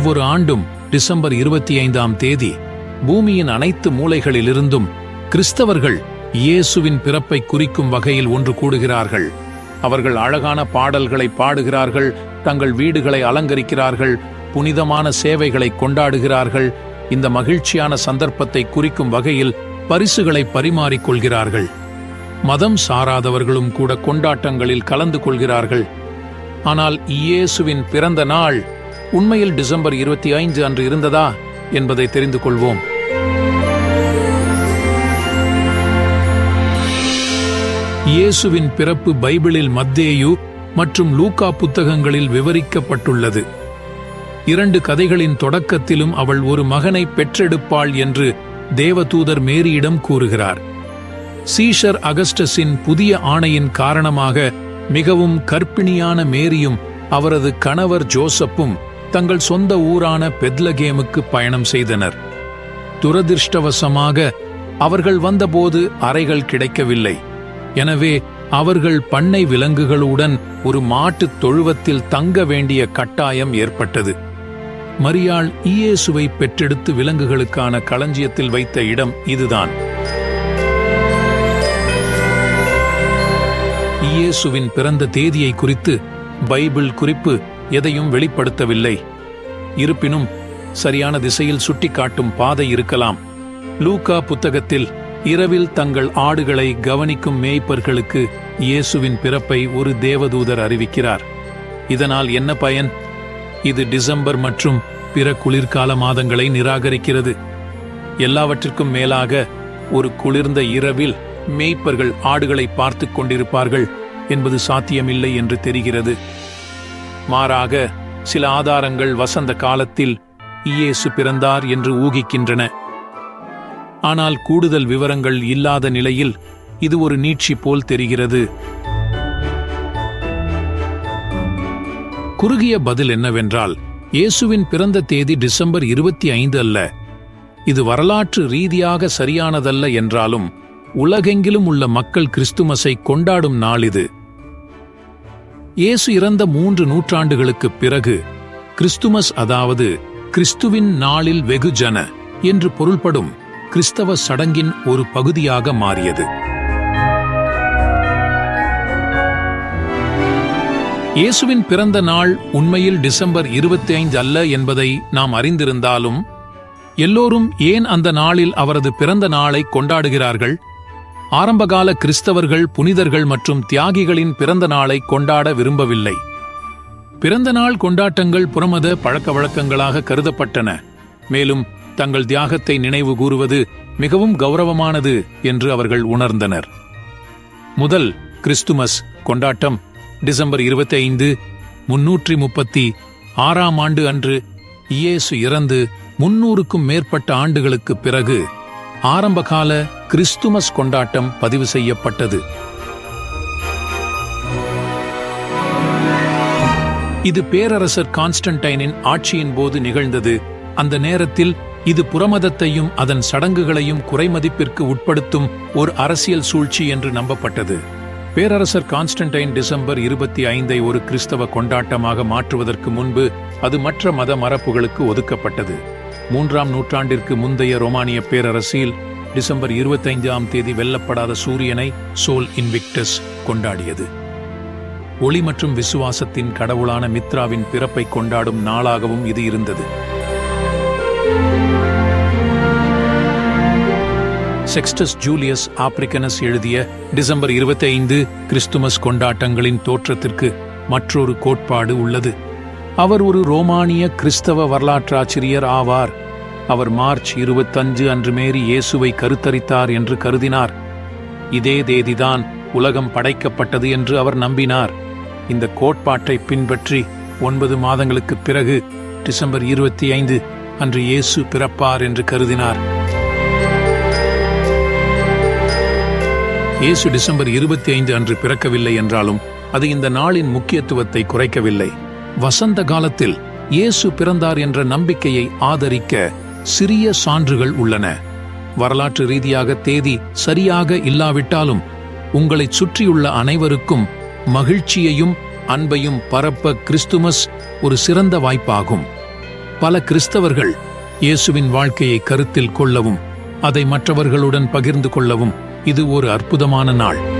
ஒவ்வொரு ஆண்டும் டிசம்பர் இருபத்தி ஐந்தாம் தேதி பூமியின் அனைத்து மூலைகளிலிருந்தும் கிறிஸ்தவர்கள் இயேசுவின் பிறப்பை குறிக்கும் வகையில் ஒன்று கூடுகிறார்கள். அவர்கள் அழகான பாடல்களை பாடுகிறார்கள் தங்கள் வீடுகளை அலங்கரிக்கிறார்கள் புனிதமான சேவைகளை கொண்டாடுகிறார்கள் இந்த மகிழ்ச்சியான சந்தர்ப்பத்தை குறிக்கும் வகையில் பரிசுகளை பரிமாறிக்கொள்கிறார்கள் மதம் சாராதவர்களும் கூட கொண்டாட்டங்களில் கலந்து கொள்கிறார்கள். ஆனால் இயேசுவின் பிறந்த நாள் உண்மையில் டிசம்பர் இருபத்தி ஐந்து அன்று இருந்ததா என்பதை தெரிந்து கொள்வோம். இயேசுவின் பிறப்பு பைபிளில் மத்தேயு மற்றும் லூக்கா புத்தகங்களில் விவரிக்கப்பட்டுள்ளது. இரண்டு கதைகளின் தொடக்கத்திலும் அவள் ஒரு மகனை பெற்றெடுப்பாள் என்று தேவதூதர் மேரியிடம் கூறுகிறார். சீஷர் அகஸ்டஸின் புதிய ஆணையின் காரணமாக மிகவும் கற்பிணியான மேரியும் அவரது கணவர் ஜோசப்பும் தங்கள் சொந்த ஊரான பெத்லகேமுக்கு பயணம் செய்தனர். துரதிர்ஷ்டவசமாக அவர்கள் வந்தபோது அறைகள் கிடைக்கவில்லை. எனவே அவர்கள் பண்ணை விலங்குகளுடன் ஒரு மாட்டுத் தொழுவத்தில் தங்க வேண்டிய கட்டாயம் ஏற்பட்டது. மரியாள் இயேசுவை பெற்றெடுத்து விலங்குகளுக்கான களஞ்சியத்தில் வைத்த இடம் இதுதான். இயேசுவின் பிறந்த தேதியை குறித்து பைபிள் குறிப்பு எதையும் வெளிப்படுத்தவில்லை. இருப்பினும் சரியான திசையில் சுட்டிக்காட்டும் பாதை இருக்கலாம். லூகா புத்தகத்தில் இரவில் தங்கள் ஆடுகளை கவனிக்கும் மேய்ப்பர்களுக்கு இயேசுவின் பிறப்பை ஒரு தேவதூதர் அறிவிக்கிறார். இதனால் என்ன பயன்? இது டிசம்பர் மற்றும் பிற குளிர்கால மாதங்களை நிராகரிக்கிறது. எல்லாவற்றிற்கும் மேலாக ஒரு குளிர்ந்த இரவில் மேய்ப்பர்கள் ஆடுகளை பார்த்து கொண்டிருப்பார்கள் என்பது சாத்தியமில்லை என்று தெரிகிறது. மாறாக சில ஆதாரங்கள் வசந்த காலத்தில் இயேசு பிறந்தார் என்று ஊகிக்கின்றன. ஆனால் கூடுதல் விவரங்கள் இல்லாத நிலையில் இது ஒரு நீட்சி போல் தெரிகிறது. குறுகிய பதில் என்னவென்றால் இயேசுவின் பிறந்த தேதி டிசம்பர் இருபத்தி ஐந்து அல்ல. இது வரலாற்று ரீதியாக சரியானதல்ல என்றாலும் உலகெங்கிலும் உள்ள மக்கள் கிறிஸ்துமஸை கொண்டாடும் நாள் இது. இயேசு இறந்த மூன்று நூற்றாண்டுகளுக்குப் பிறகு கிறிஸ்துமஸ் அதாவது கிறிஸ்துவின் நாளில் வெகுஜன என்று பொருள்படும் கிறிஸ்தவ சடங்கின் ஒரு பகுதியாக மாறியது. இயேசுவின் பிறந்த நாள் உண்மையில் டிசம்பர் இருபத்தி ஐந்து அல்ல என்பதை நாம் அறிந்திருந்தாலும் எல்லோரும் ஏன் அந்த நாளில் அவரது பிறந்த நாளை கொண்டாடுகிறார்கள்? ஆரம்பகால கிறிஸ்தவர்கள் புனிதர்கள் மற்றும் தியாகிகளின் பிறந்த நாளை கொண்டாட விரும்பவில்லை. பிறந்த நாள் கொண்டாட்டங்கள் புறமத பழக்க வழக்கங்களாக கருதப்பட்டன. மேலும் தங்கள் தியாகத்தை நினைவு கூறுவது மிகவும் கௌரவமானது என்று அவர்கள் உணர்ந்தனர். முதல் கிறிஸ்துமஸ் கொண்டாட்டம் டிசம்பர் இருபத்தி ஐந்து முன்னூற்றி முப்பத்தி ஆறாம் ஆண்டு அன்று இயேசு இறந்து முன்னூறுக்கும் மேற்பட்ட ஆண்டுகளுக்குப் பிறகு ஆரம்பகால கிறிஸ்துமஸ் கொண்டாட்டம் பதிவு செய்யப்பட்டது. இது பேரரசர் கான்ஸ்டன்டைனின் ஆட்சியின் போது நிகழ்ந்தது. அந்த நேரத்தில் இது புறமதத்தையும் அதன் சடங்குகளையும் குறைமதிப்பிற்கு உட்படுத்தும் ஒரு அரசியல் சூழ்ச்சி என்று நம்பப்பட்டது. பேரரசர் கான்ஸ்டன்டைன் டிசம்பர் இருபத்தி ஐந்தை ஒரு கிறிஸ்தவ கொண்டாட்டமாக மாற்றுவதற்கு முன்பு அது மற்ற மத மரபுகளுக்கு ஒதுக்கப்பட்டது. மூன்றாம் நூற்றாண்டிற்கு முந்தைய ரோமானிய பேரரசில் டிசம்பர் இருபத்தைந்தாம் தேதி வெல்லப்படாத சூரியனை சோல் இன்விக்டஸ் கொண்டாடியது. ஒளி மற்றும் விசுவாசத்தின் கடவுளான மித்ராவின் பிறப்பை கொண்டாடும் நாளாகவும் இது இருந்தது. செக்ஸ்டஸ் ஜூலியஸ் ஆப்ரிக்கனஸ் எழுதிய டிசம்பர் 25 கிறிஸ்துமஸ் கொண்டாட்டங்களின் தோற்றத்திற்கு மற்றொரு கோட்பாடு உள்ளது. அவர் ஒரு ரோமானிய கிறிஸ்தவ வரலாற்றாசிரியர் ஆவார். அவர் மார்ச் இருபத்தஞ்சு அன்று மேரி இயேசுவை கருத்தரித்தார் என்று கருதினார். இதே தேதிதான் உலகம் படைக்கப்பட்டது என்று அவர் நம்பினார். இந்த கோட்பாட்டை பின்பற்றி ஒன்பது மாதங்களுக்குப் பிறகு டிசம்பர் இருபத்தி ஐந்து அன்று இயேசு பிறப்பார் என்று கருதினார். இயேசு டிசம்பர் இருபத்தி ஐந்து அன்று பிறக்கவில்லை என்றாலும் அது இந்த நாளின் முக்கியத்துவத்தை குறைக்கவில்லை. வசந்த காலத்தில் இயேசு பிறந்தார் என்ற நம்பிக்கையை ஆதரிக்க சிறிய சான்றுகள் உள்ளன. வரலாற்று ரீதியாக தேதி சரியாக இல்லாவிட்டாலும் உங்களைச் சுற்றியுள்ள அனைவருக்கும் மகிழ்ச்சியையும் அன்பையும் பரப்ப கிறிஸ்துமஸ் ஒரு சிறந்த வாய்ப்பாகும். பல கிறிஸ்தவர்கள் இயேசுவின் வாழ்க்கையை கருத்தில் கொள்ளவும் அதை மற்றவர்களுடன் பகிர்ந்து கொள்ளவும் இது ஒரு அற்புதமான நாள்.